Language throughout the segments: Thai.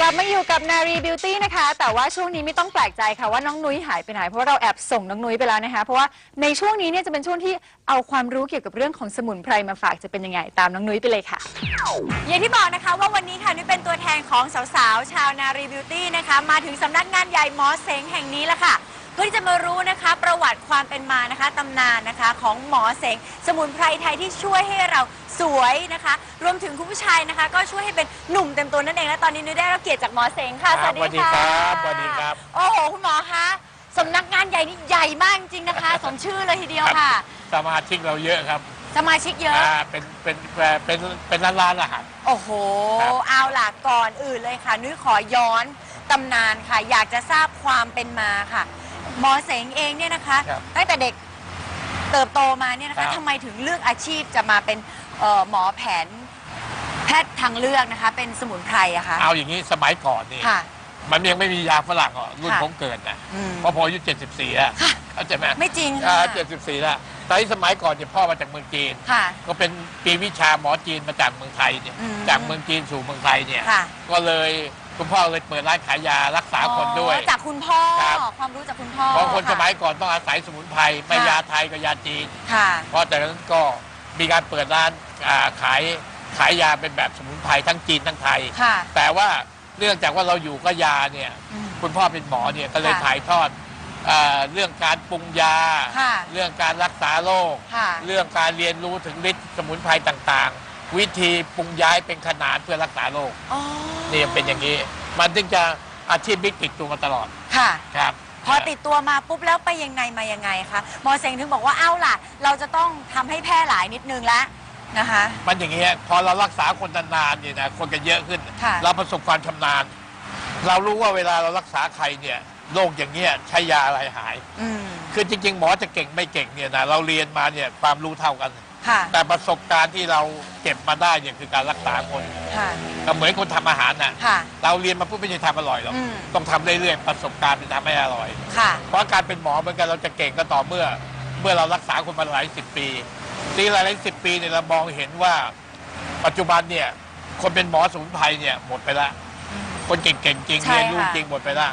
กลับมาอยู่กับนารีบิวตี้นะคะ แต่ว่าช่วงนี้ไม่ต้องแปลกใจค่ะว่าน้องนุ้ยหายไปไหนเพราะว่าเราแอบส่งน้องนุ้ยไปแล้วนะคะ เพราะว่าในช่วงนี้เนี่ยจะเป็นช่วงที่เอาความรู้เกี่ยวกับเรื่องของสมุนไพรมาฝากจะเป็นยังไง ตามน้องนุ้ยไปเลยค่ะ อย่างที่บอกนะคะว่าวันนี้ค่ะนี่เป็นตัวแทนของสาวๆชาวนารีบิวตี้นะคะ มาถึงสำนักงานใหญ่หมอเสงแห่งนี้แล้วค่ะ พื่อที่จะมารู้นะคะประวัติความเป็นมานะคะตำนานนะคะของหมอเสง สมุนไพรไทยที่ช่วยให้เราสวยนะคะ รวมถึงคุณผู้ชายนะคะ ก็ช่วยให้เป็นหนุ่มเต็มตัวนั่นเองและตอนนี้นุ้ยได้รับเกียรติจากหมอเสงค่ะครับสวัสดีค่ะสวัสดีครับสวัสดีครับ โอ้โหคุณหมอคะสำนักงานใหญ่นี่ใหญ่มากจริงๆนะคะ สมชื่อเลยทีเดียวค่ะ สมาชิกเราเยอะครับสมาชิกเยอะอ่าเป็นเป็นเป็นเป็นร้านร้านอาหารโอ้โหครับเอาล่ะก่อนอื่นเลยค่ะ นุ้ยขอย้อนตำนานค่ะ อยากจะทราบความเป็นมาค่ะ หมอเสงเองเนี่ยนะคะ ครับตั้งแต่เด็กเติบโตมาเนี่ยนะครัคะบ ทำไมถึงเลือกอาชีพจะมาเป็นเอ่อหมอแผนแพทย์ทางเลือกนะคะ เป็นสมุนไพรอะคะเอาอย่างนี้สมัยก่อนนี่ ค่ะ มันยังไม่มียาฝรั่งหรอกรุ่นค่ะ ผมเกิดนะอืม เพราะพออายุ74แล้วค่ะ เข้าใจไหมไม่จริงอ่าค่ะ74แล้วตอนที่สมัยก่อนเนี่ยพ่อมาจากเมืองจีน ค่ะ ก็เป็นปีวิชาหมอจีนมาจากเมืองไทยเนี่ยอืมจากเมืองจีนสู่เมืองไทยเนี่ย ค่ะ ก็เลย คุณพ่อเลยเปิดร้านขายยารักษาคนด้วย อ๋อจากคุณพ่อ ครับ ความรู้จากคุณพ่อเพราะคนสมัยะก่อนต้องอาศัยสมุนไพรไม่ค่ะยาไทยก็ยาจีน ค่ะ เพราะจากนั้นก็มีการเปิดร้านอ่าขายขายยาเป็นแบบสมุนไพรทั้งจีนทั้งไทย ค่ะ แต่ว่าเนื่องจากว่าเราอยู่ก็ยาเนี่ยอืมคุณพ่อเป็นหมอเนี่ยก็เลยค่ะถ่ายทอดเออเรื่องการปรุงยา ค่ะ เรื่องการรักษาโรคค่ะ เรื่องการเรียนรู้ถึงฤทธิ์สมุนไพรต่างๆ วิธีปรุงย้ายเป็นขนาดเพื่อรักษาโรคอ๋อนี่เป็นอย่างนี้ มันจึงจะอาชีพบิ๊กติดตัวมาตลอดค่ะ ครับ พอติดตัวมาปุ๊บแล้วไปยังไงมายังไงคะหมอเสงถึงบอกว่าเอ้าล่ะ เราจะต้องทำให้แพร่หลายนิดนึงละนะคะ มันอย่างนี้ยพอเรารักษาคนนานๆเนี่ยนะคนก็เยอะขึ้น ค่ะ เราประสบความชำนาญ เรารู้ว่าเวลาเรารักษาใครเนี่ยโรคอย่างเงี้ยใช้ยาอะไรหาย อืม คือจริงๆหมอจะเก่งไม่เก่งเนี่ยนะเราเรียนมาเนี่ยความรู้เท่ากัน ค่ะ แต่ประสบการณ์ที่เราเก็บมาได้เนี่ยคือการรักษาคนค่ะ ก็เหมือนคนทำอาหารน่ะ ค่ะ เราเรียนมาปุ๊บไม่ใช่ทำอร่อยหรอก อืม ต้องทำเรื่อยๆประสบการณ์เป็นทำให้อร่อย ค่ะ เพราะการเป็นหมอเหมือนกันเราจะเก่งก็ต่อเมื่อ เมื่อเรารักษาคนมาหลายสิบปีที่หลายสิบปีเนี่ยเรามองเห็นว่า ปัจจุบันเนี่ย คนเป็นหมอสมุนไพรเนี่ยหมดไปละ คนเก่งๆจริงใช่เรียนรู้ค่ะ จริงหมดไปละ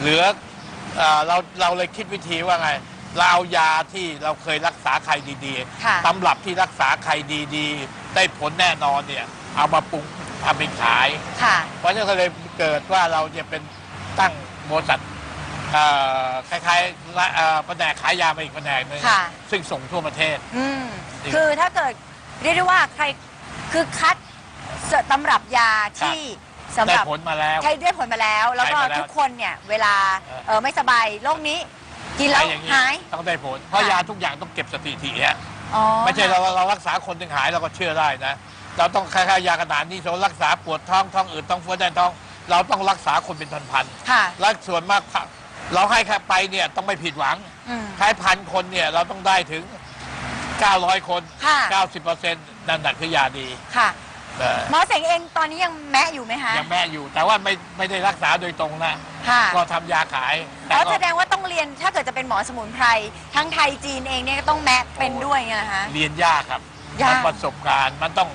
เหลือเอ่อเราเราเลยคิดวิธีว่าไง เราเอายาที่เราเคยรักษาใครดีค่ะๆตำรับที่รักษาใครดีๆ ได้ผลแน่นอนเนี่ย เอามาปรุงทำเป็นขาย ค่ะ เพราะฉะนั้นก็เลยเกิดว่าเราจะเป็นตั้งบริษัทเอ่อคล้ายๆละเอ่อแผนกขายยามาอีกแผนกหนึงค่ะ ซึ่งส่งทั่วประเทศ อืมจริง คือถ้าเกิดเรียกได้ว่าใครคือคัดตำรับยาที่สำหได้รับผลมาแล้ว ใช้ได้ผลมาแล้ว แล้วก็ใช้มาแล้วทุกคนเนี่ยเวลาเออ เออไม่สบายโรคนี้ กินแล้วใช้อย่างนี้หาย ต้องได้ผล เพราะค่ะยาทุกอย่างต้องเก็บสถิติอะอ๋อไม่ใช่เราเรารักษาคนหนึ่งหายเราก็เชื่อได้นะ เราต้องคล้ายๆยากระดานนี่เรารักษาปวดท้องท้องอืดท้องเฟ้อได้ท้อง เราต้องรักษาคนเป็นพันค่ะ ๆและส่วนมากเราให้แค่ไปเนี่ยต้องไม่ผิดหวังอืมใช้พันคนเนี่ยเราต้องได้ถึง 900 คน ค่ะ 90%นั่นแหะคือยาดี ค่ะ เออหมอเสงเองตอนนี้ยังแมะอยู่ไหมคะยังแม่อยู่ แต่ว่าไม่ไม่ได้รักษาโดยตรงนะค่ะก็ทำยาขายแต่แล้วก็แสดงว่าต้องเรียนถ้าเกิดจะเป็นหมอสมุนไพรทั้งไทยจีนเองเนี่ยก็ต้องแมะเป็นด้วยไงล่ะคะ เรียนยากครับยากมันประสบการณ์มันต้อง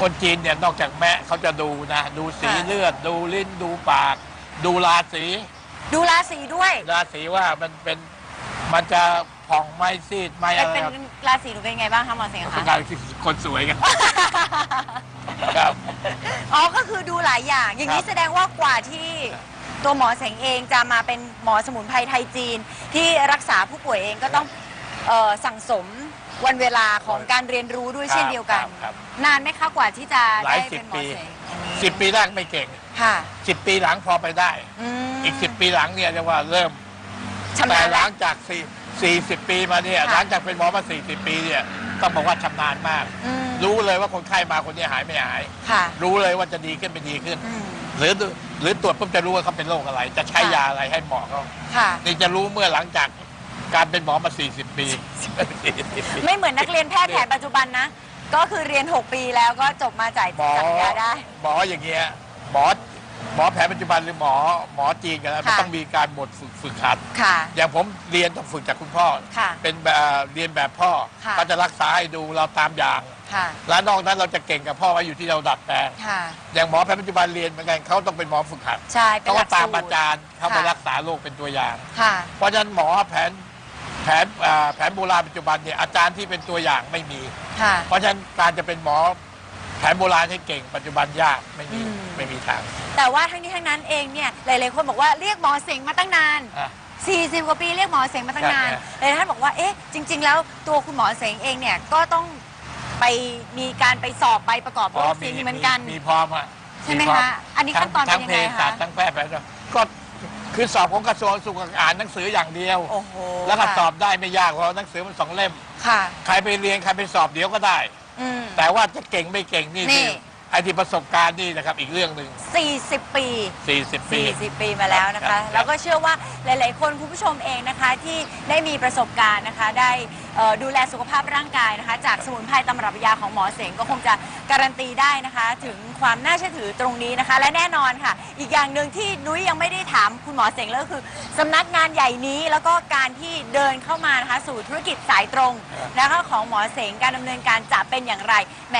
คนจีนเนี่ยนอกจากแม่เขาจะดูนะ ดูสีค่ะ เลือด ดูลิ้นดูปาก ดูราศีดูราศีด้วยราศีว่ามันเป็นมันจะผ่องไม่ซีดไม่เป็อะนไรเป็นครับราศีหนูเป็นไงบ้างคะหมอเสงเป็นคะการคนสวยกัน ครับ อ๋อ ก็คือดูหลายอย่าง อย่างนี้ครับ แสดงว่ากว่าที่ตัวหมอเสงเองจะมาเป็นหมอสมุนไพรไทยจีน ที่รักษาผู้ป่วยเองก็ต้องเอ่อสั่งสมวันเวลาของการเรียนรู้ด้วยเช่นเดียวกัน ครับครับนานไหมคะกว่าที่จะหลายได้สิบเป็นหมอปี เสงสิบปีแรกไม่เก่งค่ะสิบปีหลังพอไปได้ มอีกสิบปีหลังเนี่ยเรียกว่าเริ่ม ชำแต่นาญหแล้ลัว งจากสี่สี่สิบปีมาเนี่ยค่ะ หลังจากเป็นหมอมาสี่สิบปีเนี่ยต้องบอกว่าชำนาญมาก อืม รู้เลยว่าคนไข้มาคนนี้หายไม่หาย ค่ะ รู้เลยว่าจะดีขึ้นไม่ดีขึ้น อืม หรือหรือตรวจปุ๊บจะรู้ว่าเขาเป็นโรคอะไร จะใช้ค่ะ ยาอะไรให้เหมาะเขาค่ะ นี่จะรู้เมื่อหลังจากการเป็นหมอมา 40 ปี ไม่เหมือนนักเรียนแพทย์แผนปัจจุบันนะ ก็คือเรียน 6 ปีแล้วก็จบมาจ่ายหมอจ่ายยาได้ หมออย่างเงี้ยหมอหมอแผนปัจจุบันหรือหมอหมอจีนกันแล้วมันค่ะ ต้องมีการบทฝึกฝึกหัด ค่ะ อย่างผมเรียนต้องฝึกจากคุณพ่อ ค่ะเป็นแบบเรียนแบบพ่อค่ะ ก็จะรักษาให้ดูเราตามอย่าง ค่ะแล้วนอกนั้นเราจะเก่งกับพ่อไว้อยู่ที่เราดัดแปลงค่ะ อย่างหมอแผนปัจจุบันเรียนเหมือนกันเขาต้องเป็นหมอฝึกหัดใช่เป็นเขาหก็ลักตามสูตอาจารย์เข้าไปค่ะรักษาโรคเป็นตัวอย่าง ค่ะ เพราะฉะนั้นหมอแผนแผนอ่าแผนโบราณปัจจุบันเนี่ยอาจารย์ที่เป็นตัวอย่างไม่มี ค่ะ เพราะฉะนั้นการจะเป็นหมอแผนโบราณให้เก่ง ปัจจุบันยากไม่มีอืม ไม่มีทางแต่ว่าทั้งนี้ทั้งนั้นเองเนี่ยหลาย ๆ คนบอกว่าเรียกหมอเสงมาตั้งนาน อะ 40 กว่าปีเรียกหมอเสงมาตั้งนานครับหลายท่านบอกว่าเอ๊ะจริง ๆ แล้วตัวคุณหมอเสงเองเนี่ยก็ต้อง ไปมีการไปสอบไปประกอบโรคซีเหมือนกัน มีพร้อมอะใช่ไหมพร้คะอันนี้ขั้นตอนเป็นยังไงทั้งเภสัชคะ ทั้งแพทย์แผนก็คือสอบของกระทรวงสุขอ่านหนังสืออย่างเดียว โอ้โหแล้วก็ค่ะสอบได้ไม่ยากเพราะหนังสือมันสองเล่ม ค่ะ ใครไปเรียนใครไปสอบเดี๋ยวก็ได้ อืม แต่ว่าจะเก่งไม่เก่งนี่นี่ คือไอ้ที่ประสบการณ์นี่นะครับอีกเรื่องหนึ่ง40 ปี 40 ปี 40 ปีมาแล้วนะครัคะ บแล้วก็เชื่อว่าหลาย ๆ คนคุณผู้ชมเองนะคะที่ได้มีประสบการณ์นะคะ ได้ เอ่อดูแลสุขภาพร่างกายนะคะ จากสมุนไพรตำรับยาของหมอเสงก็คงจะการันตีได้นะคะ ถึงความน่าเชื่อถือตรงนี้นะคะ และแน่นอนค่ะ อีกอย่างหนึ่งที่นุ้ยยังไม่ได้ถามคุณหมอเสงเลยก็คือสำนักงานใหญ่นี้แล้วก็การที่เดินเข้ามานะคะสู่ธุรกิจสายตรงนะคะของหมอเสงการดำเนินการจะเป็นอย่างไรแหม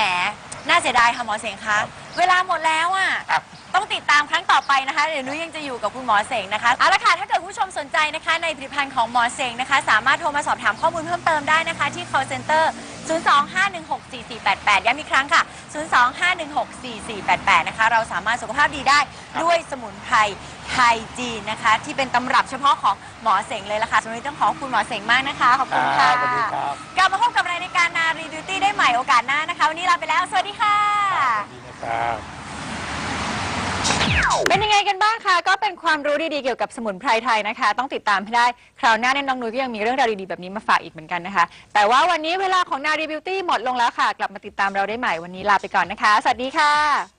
น่าเสียดายค่ะหมอเสงคะเวลาหมดแล้วอะครับ ต้องติดตามครั้งต่อไปนะคะเดี๋ยวนุ้ยยังจะอยู่กับคุณหมอเสงนะคะเอาละค่ะถ้าเกิดคุณผู้ชมสนใจนะคะ ในผลิตภัณฑ์ของหมอเสงนะคะ สามารถโทรมาสอบถามข้อมูลเพิ่มเติมได้นะคะ ที่ call center 025164488 ย้ำอีกครั้งค่ะ 025164488 นะคะ เราสามารถสุขภาพดีได้ด้วยสมุนไพรไทยจีนนะคะ ที่เป็นตำรับเฉพาะของหมอเสงเลยละค่ะสำหรับวันนี้ต้องขอบคุณหมอเสงมากนะคะ ขอบคุณค่ะสวัสดีครับ กลับมาพบกับรายการนารีบิวตี้ได้ใหม่โอกาสหน้านะคะ วันนี้ลาไปแล้ว สวัสดีค่ะ ดีนะครับ เป็นยังไงกันบ้างคะ ก็เป็นความรู้ดีๆ เกี่ยวกับสมุนไพรไทยนะคะ ต้องติดตามให้ได้ คราวหน้าเนี่ยน้องนุ้ยก็ยังมีเรื่องราวดีๆ แบบนี้มาฝากอีกเหมือนกันนะคะ แต่ว่าวันนี้เวลาของนารีบิวตี้หมดลงแล้วค่ะ กลับมาติดตามเราได้ใหม่วันนี้ลาไปก่อนนะคะ สวัสดีค่ะ